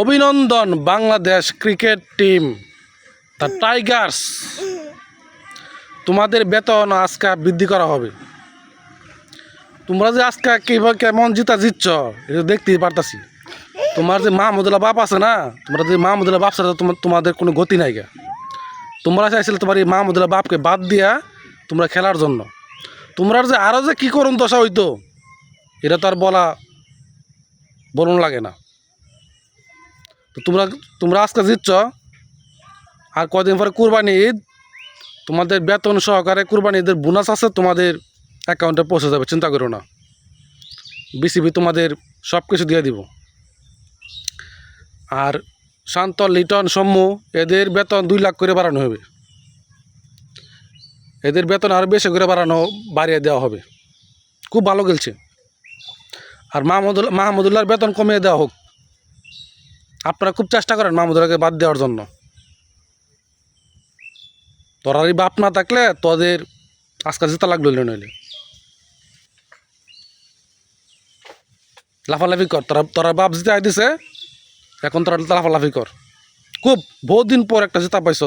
অভিনন্দন Bangladesh cricket team, the Tigers. তোমাদের বেতন আজকে বৃদ্ধি করা হবে। তোমরা যে আজকে কীভাবে কেমন জিতা জিতছ, এটা দেখতেই পারতাছি। তোমার যে মা মাহমুদুল্লাহ বাপ আছে না, তোমরা যে মাহমুদুল্লাহ বাপ ছাড়া তোমার তোমাদের কোনো গতি নাই গা। তোমরা চাইছিলে তোমার এই মা মাহমুদুল্লাহ বাপকে বাদ দিয়া তোমরা খেলার জন্য। তোমরা যে আরও যে কী করুন দশা হইতো, এটা তো আর বলা বলুন লাগে না। তো তোমরা তোমরা আজকে জিতছ। আর কদিন পরে কুরবানি ঈদ। তোমাদের বেতন সহকারে কুরবানি ঈদের বোনাস আছে, তোমাদের অ্যাকাউন্টে পৌঁছে যাবে, চিন্তা করো না। বিসিবি তোমাদের সব কিছু দিয়ে দিব। আর শান্ত, লিটন, সম্মু, এদের বেতন দুই লাখ করে বাড়ানো হবে। এদের বেতন আরও বেশি করে বাড়ানো, বাড়িয়ে দেওয়া হবে। খুব ভালো খেলছে। আর মাহমুদুল্লাহ মাহমুদুল্লাহর বেতন কমিয়ে দেওয়া হোক। আপনারা খুব চেষ্টা করেন মামুদরাকে বাদ দেওয়ার জন্য। তোরারই বাপ না থাকলে তোদের আজকাল জেতা লাগল নইলে লাফালাফি কর, তোরা তোরা বাপ জিতে আই দিছে, এখন তোরা লাফালাফি কর। খুব বহুত দিন পর একটা জেতা পাইছ